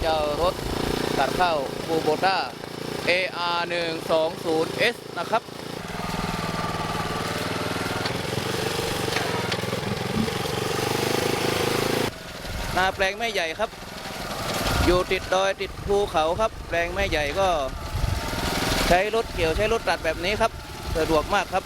เจ้ารถตัดเข้าวคูโบต้า AR 1 2 0 S นะครับ นาแปลงไม่ใหญ่ครับ อยู่ติดดอยติดภูเขาครับ แปลงไม่ใหญ่ก็ ใช้รถเกี่ยวใช้รถตัดแบบนี้ครับ สะดวกมากครับ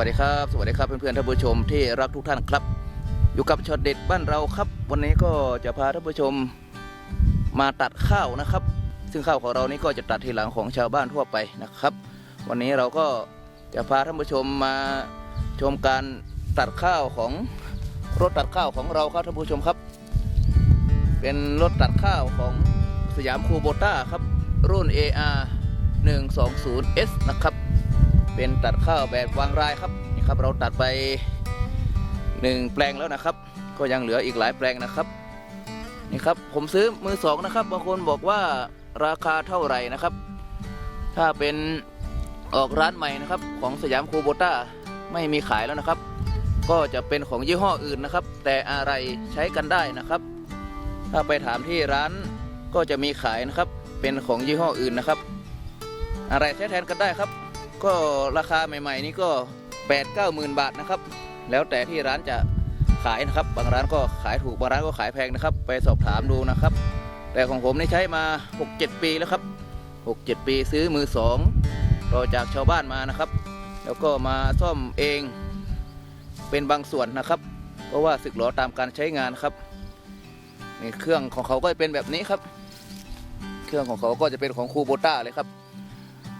วัสดีครับ สวัสดีครับเพื่อนๆท่านผู้ชมที่รักทุกท่านครับ อยู่กับช็อตเด็ดบ้านเราครับ วันนี้ก็จะพาท่านผู้ชมมาตัดข้าวนะครับ ซึ่งข้าวของเรานี่ก็จะตัดทีหลังของชาวบ้านทั่วไปนะครับ วันนี้เราก็จะพาท่านผู้ชมมาชมการตัดข้าวของรถตัดข้าวของเราครับท่านผู้ชมครับ เป็นรถตัดข้าวของสยามคูโบต้าครับรุ่น AR 120S นะครับ เป็นตัดข้าวแบบวางรายครับนี่ครับ เราตัดไปหนึ่งแปลงแล้วนะครับ ก็ยังเหลืออีกหลายแปลงนะครับนี่ครับผมซื้อมือสองนะครับบางคนบอกว่าราคาเท่าไหร่นะครับ ถ้าเป็นออกร้านใหม่นะครับ ของสยามคูโบต้าไม่มีขายแล้วนะครับ ก็จะเป็นของยี่ห้ออื่นนะครับ แต่อะไรใช้กันได้นะครับ ถ้าไปถามที่ร้านก็จะมีขายนะครับ เป็นของยี่ห้ออื่นนะครับ อะไรใช้แทนกันได้ครับ ก็ราคาใหม่ ๆ นี่ก็8ปดเก้าหมื่นบาทนะครับ แล้วแต่ที่ร้านจะขายนะครับ บางร้านก็ขายถูกบางร้านก็ขายแพงนะครับ ไปสอบถามดูนะครับ แต่ของผมนี่ใช้มา 6-7 ปีแล้วครับ 6-7 ปีซื้อมือสองต่อจากชาวบ้านมานะครับ แล้วก็มาซ่อมเองเป็นบางส่วนนะครับ เพราะว่าสึกหรอตามการใช้งานครับนี่เครื่องของเขาก็จะเป็นแบบนี้ครับ เครื่องของเขาก็จะเป็นของคูโบต้าเลยครับ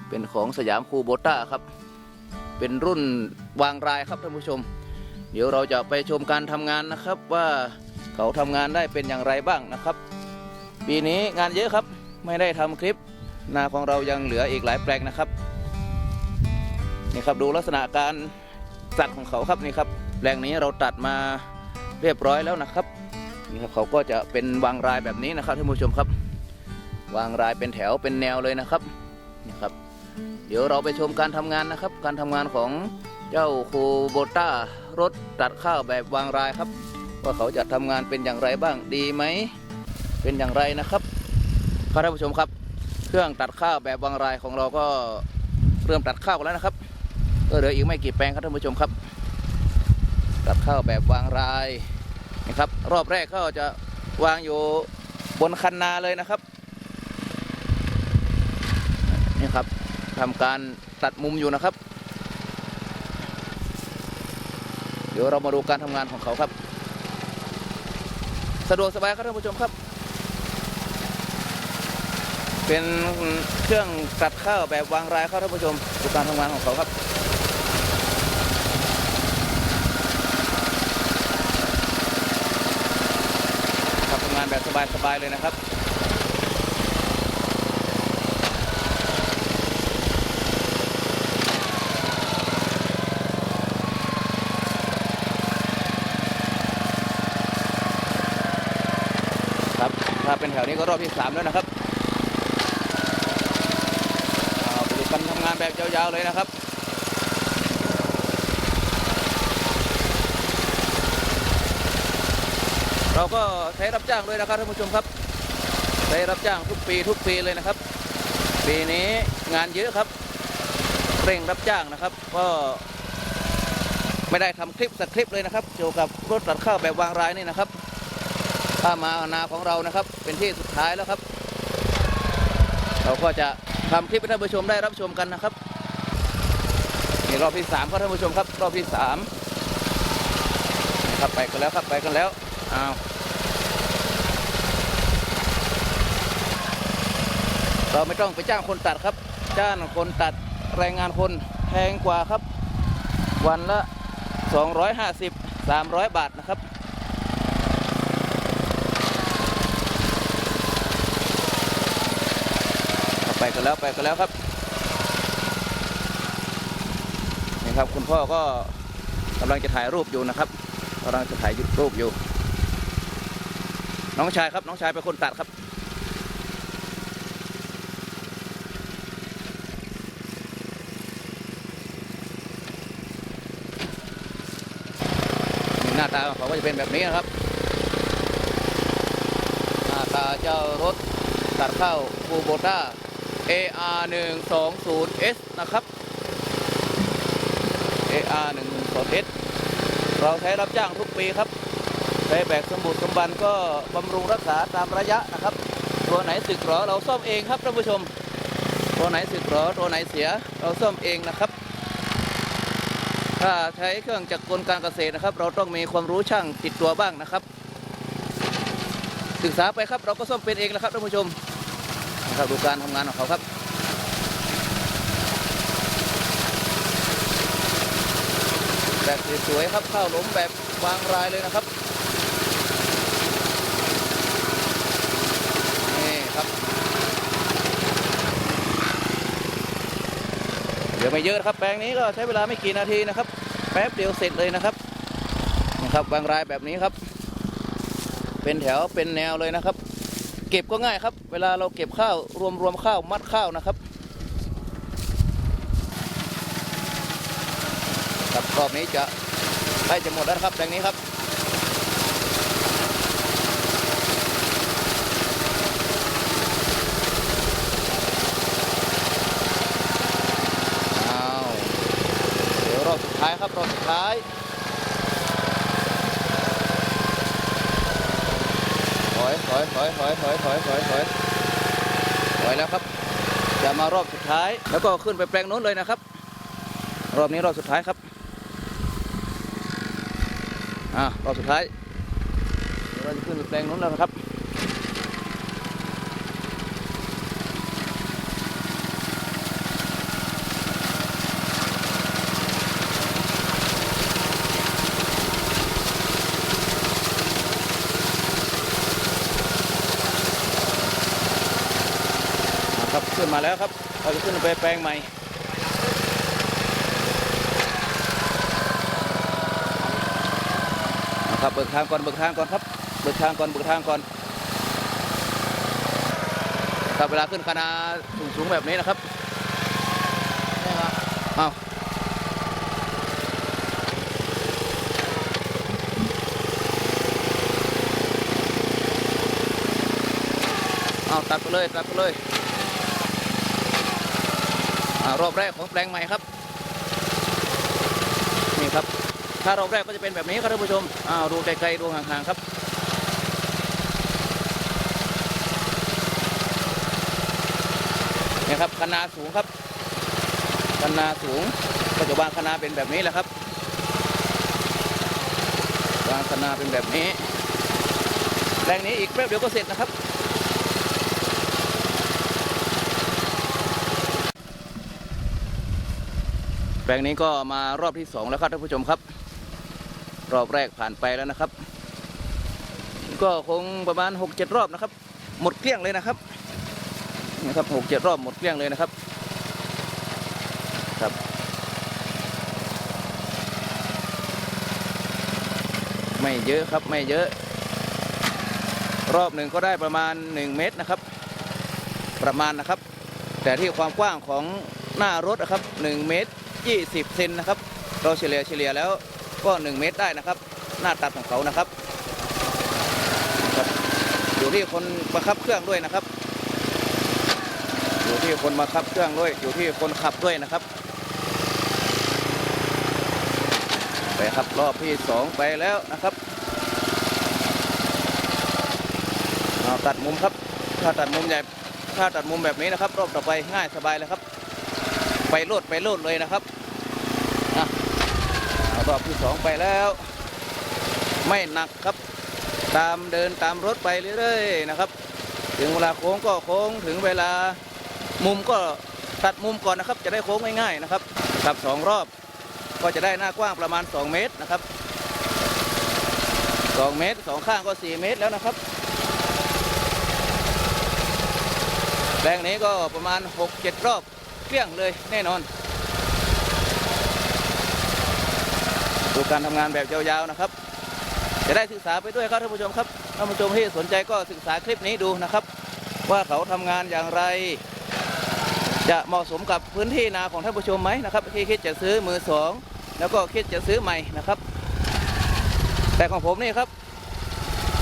เป็นของสยามคูโบต้าครับ เป็นรุ่นวางรายครับท่านผู้ชม เดี๋ยวเราจะไปชมการทำงานนะครับว่าเขาทำงานได้เป็นอย่างไรบ้างนะครับ ปีนี้งานเยอะครับไม่ได้ทำคลิปนาของเรายังเหลืออีกหลายแปลงนะครับนี่ครับดูลักษณะการตัดของเขาครับนี่ครับแปลงนี้เราตัดมาเรียบร้อยแล้วนะครับนี่ครับเขาก็จะเป็นวางรายแบบนี้นะครับท่านผู้ชมครับ วางรายเป็นแถวเป็นแนวเลยนะครับนี่ครับ เดี๋ยวเราไปชมการทำงานนะครับ การทำงานของเจ้าคูโบต้ารถตัดข้าวแบบวางรายครับ ว่าเขาจะทำงานเป็นอย่างไรบ้างดีไหม เป็นอย่างไรนะครับครับท่านผู้ชมครับ เครื่องตัดข้าวแบบวางรายของเราก็เริ่มตัดข้าวกันแล้วนะครับก็เหลืออีกไม่กี่แปลงครับท่านผู้ชมครับ ตัดข้าวแบบวางรายนะครับ รอบแรกก็จะวางอยู่บนคันนาเลยนะครับนี่ครับ ทำการตัดมุมอยู่นะครับ เดี๋ยวเรามาดูการทำงานของเขาครับ สะดวกสบายครับท่านผู้ชมครับ เป็นเครื่องตัดข้าวแบบวางรายครับท่านผู้ชมดูการทำงานของเขาครับทำงานแบบสบายๆเลยนะครับครับ ถ้าเป็นแถวนี้ก็รอบที่สามแล้วนะครับเอาไปดูกันทำงานแบบยาวๆเลยนะครับเราก็ใช้รับจ้างด้วยนะครับท่านผู้ชมครับใช้รับจ้างทุกปีทุกปีเลยนะครับ ปีนี้งานเยอะครับเร่งรับจ้างนะครับ ก็ไม่ได้ทำคลิปสักคลิปเลยนะครับ เกี่ยวกับรถตัดข้าวแบบวางรายนี่นะครับ ถ้ามานาของเรานะครับ เป็นที่สุดท้ายแล้วครับ เราก็จะทำคลิปให้ท่านผู้ชมได้รับชมกันนะครับนี่รอบที่สามครับท่านผู้ชมครับ รอบที่สามครับไปกันแล้วครับไปกันแล้วอ้าวเราไม่ต้องไปจ้างคนตัดครับ จ้างคนตัดแรงงานคนแพงกว่าครับ วันละ 250 300 บาทนะครับ กันแล้วไปกันแล้วครับนี่ครับคุณพ่อก็กำลังจะถ่ายรูปอยู่นะครับกำลังจะถ่ายรูปอยู่ น้องชายครับน้องชายเป็นคนตัดครับหน้าตาของเขาก็จะเป็นแบบนี้นะครับหน้าตาเจ้ารถตัดเข้าคูโบต้า AR 1 2 0 S นะครับ AR 1 2 S เราใช้รับจ้างทุกปีครับใช้แบกสมบูรณ์สมบันก็บำรุงรักษาตามระยะนะครับ ตัวไหนสึกหรอเราซ่อมเองครับท่านผู้ชม ตัวไหนสึกหรอตัวไหนเสียเราซ่อมเองนะครับ ถ้าใช้เครื่องจักรกลการเกษตรนะครับ เราต้องมีความรู้ช่างติดตัวบ้างนะครับ ศึกษาไปครับเราก็ซ่อมเป็นเองนะครับท่านผู้ชม นะครับดูการทำงานของเขาครับแบบสวยๆครับเข้าหลุมแบบวางรายเลยนะครับนี่ครับเดี๋ยวไม่เยอะนะครับแปลงนี้ก็ใช้เวลาไม่กี่นาทีนะครับ แป๊บเดียวเสร็จเลยนะครับนะครับวางรายแบบนี้ครับ เป็นแถวเป็นแนวเลยนะครับ เก็บก็ง่ายครับ เวลาเราเก็บข้าวรวมรวมข้าวมัดข้าวนะครับครับรอบนี้จะใกล้จะหมดแล้วครับแปลงนี้ครับอ้าเดี๋ยวรอบสุดท้ายครับรอบสุดท้าย อยถอยถอยถอยถอยถอยถอยถอยแล้วครับ จะมารอบสุดท้าย แล้วก็ขึ้นไปแปลงโน้นเลยนะครับ รอบนี้รอบสุดท้ายครับอ่ารอบสุดท้ายเราจะขึ้นไปแปลงโน้นแล้วครับ นะครับขึ้นมาแล้วครับเราจะขึ้นไปแปลงใหม่นะครับเบิกทางก่อนเบิกทางก่อนครับเบิกทางก่อนเบิกทางก่อนครับเวลาขึ้นคณาสูงๆแบบนี้นะครับเอาเอาตัดไปเลยตัดไปเลยอ่ารอบแรกของแปลงใหม่ครับนี่ครับ ถ้ารอบแรกก็จะเป็นแบบนี้ครับท่านผู้ชมอ้าวดูไกลๆดูห่างๆครับนี่ครับคณาสูงครับคณาสูงก็จะวางคณาเป็นแบบนี้แหละครับวางคณาเป็นแบบนี้แปลงนี้อีกแป๊บเดียวก็เสร็จนะครับ แปลงนี้ก็มารอบที่สองแล้วครับท่านผู้ชมครับ รอบแรกผ่านไปแล้วนะครับ ก็คงประมาณหกเจ็ดรอบนะครับ หมดเกลี้ยงเลยนะครับนี่ครับหกเจ็ดรอบหมดเกลี้ยงเลยนะครับครับ ไม่เยอะครับไม่เยอะ รอบหนึ่งก็ได้ประมาณ 1 เมตรนะครับ ประมาณนะครับ แต่ที่ความกว้างของหน้ารถนะครับ 1 เมตร 20 เซนนะครับ เราเฉลี่ยเฉลี่ยแล้วก็ 1 เมตรได้นะครับ หน้าตัดของเขานะครับ อยู่ที่คนบังคับเครื่องด้วยนะครับ อยู่ที่คนบังคับเครื่องด้วย อยู่ที่คนขับด้วยนะครับ ไปครับรอบที่สองไปแล้วนะครับเอาตัดมุมครับ ถ้าตัดมุมใหญ่ถ้าตัดมุมแบบนี้นะครับ รอบต่อไปง่ายสบายเลยครับ ไปโลดไปโลดเลยนะครับอะรอบที่สองไปแล้ว ไม่หนักครับ ตามเดินตามรถไปเรื่อยๆนะครับ ถึงเวลาโค้งก็โค้งถึงเวลามุมก็ตัดมุมก่อนนะครับ จะได้โค้งง่ายๆนะครับครับสองรอบก็จะได้หน้ากว้างประมาณ 2 เมตรนะครับ 2 เมตรสองข้างก็ 4 เมตรแล้วนะครับแปลงนี้ก็ประมาณ 6-7 รอบ เกลี้ยงเลยแน่นอน ดูการทำงานแบบยาวๆนะครับ จะได้ศึกษาไปด้วยครับท่านผู้ชมครับท่านผู้ชมที่สนใจก็ศึกษาคลิปนี้ดูนะครับ ว่าเขาทำงานอย่างไร จะเหมาะสมกับพื้นที่นาของท่านผู้ชมไหมนะครับที่คิดจะซื้อมือสองแล้วก็คิดจะซื้อใหม่นะครับ แต่ของผมนี่ครับ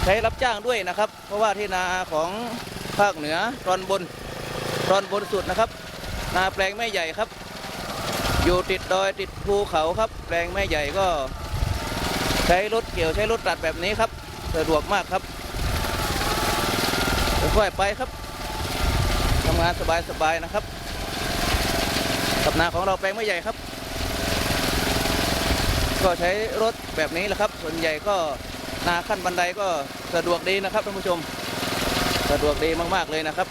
ใช้รับจ้างด้วยนะครับ เพราะว่าที่นาของภาคเหนือตอนบนตอนบนสุดนะครับ นาแปลงไม่ใหญ่ครับ อยู่ติดดอยติดภูเขาครับ แปลงไม่ใหญ่ก็ ใช้รถเกี่ยวใช้รถตัดแบบนี้ครับสะดวกมากครับค่อยๆไปครับทำงานสบายๆนะครับกับนาของเราแปลงไม่ใหญ่ครับ ก็ใช้รถแบบนี้แหละครับ ส่วนใหญ่ก็นาขั้นบันไดก็สะดวกดีนะครับท่านผู้ชม สะดวกดีมากๆเลยนะครับ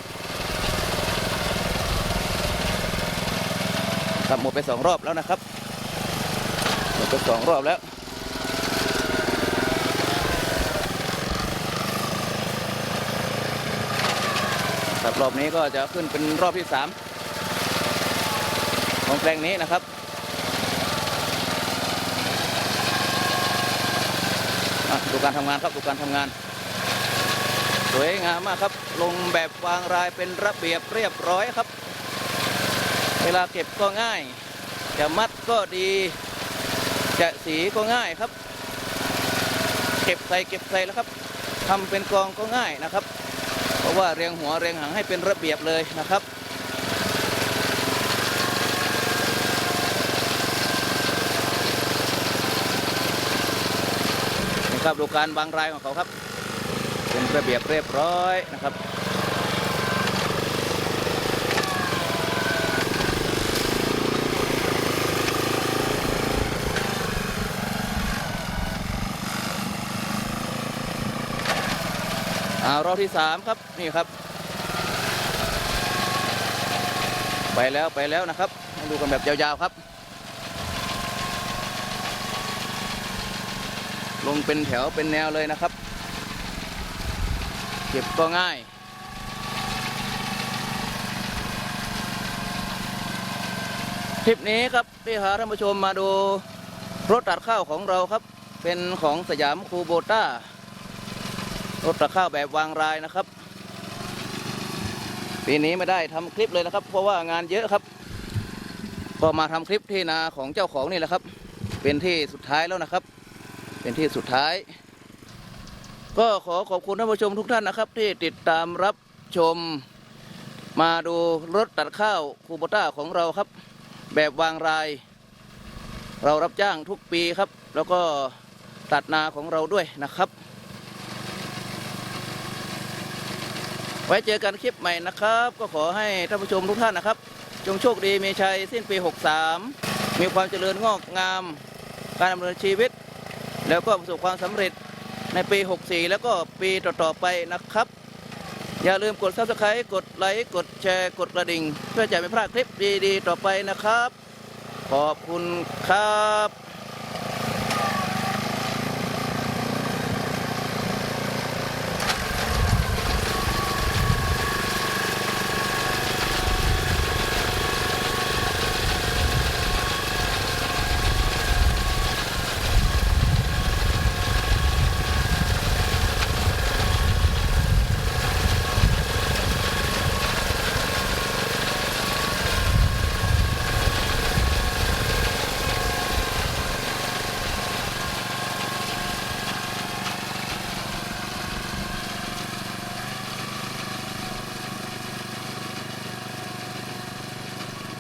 ขับหมดไปสองรอบแล้วนะครับหมดไปสองรอบแล้วครับรอบนี้ก็จะขึ้นเป็นรอบที่สามของแปลงนี้นะครับดูการทำงานครับดูการทำงาน สวยงามมากครับ ลงแบบวางรายเป็นระเบียบเรียบร้อยครับ เวลาเก็บก็ง่าย จะมัดก็ดี จะสีก็ง่ายครับ เก็บใส่เก็บใส่แล้วครับทำเป็นกองก็ง่ายนะครับ เพราะว่าเรียงหัวเรียงหางให้เป็นระเบียบเลยนะครับนี่ครับดูการวางรายของเขาครับ เป็นระเบียบเรียบร้อยนะครับ อ่ารอบที่สามครับนี่ครับ ไปแล้วไปแล้วนะครับให้ดูกันแบบยาวๆครับ ลงเป็นแถวเป็นแนวเลยนะครับ เก็บก็ง่ายคลิปนี้ครับพี่หาท่านผู้ชมมาดูรถตัดข้าวของเราครับ เป็นของสยามคูโบต้า รถตัดข้าวแบบวางรายนะครับ ปีนี้ไม่ได้ทำคลิปเลยนะครับ เพราะว่างานเยอะครับ ก็มาทำคลิปที่นาของเจ้าของนี่แหละครับ เป็นที่สุดท้ายแล้วนะครับ เป็นที่สุดท้าย ก็ขอขอบคุณท่านผู้ชมทุกท่านนะครับ ที่ติดตามรับชม มาดูรถตัดข้าวคูโบต้าของเราครับ แบบวางราย เรารับจ้างทุกปีครับ แล้วก็ตัดนาของเราด้วยนะครับ ไว้เจอกันคลิปใหม่นะครับ ก็ขอให้ท่านผู้ชมทุกท่านนะครับ จงโชคดีมีชัยสิ้นปี 63 มีความเจริญงอกงาม การดำเนินชีวิต แล้วก็ประสบความสำเร็จในปี 64 แล้วก็ปีต่อๆไปนะครับ อย่าลืมกด subscribe กดไลค์กดแชร์กดกระดิ่ง เพื่อจะไม่พลาดคลิปดีๆ ต่อไปนะครับ ขอบคุณครับ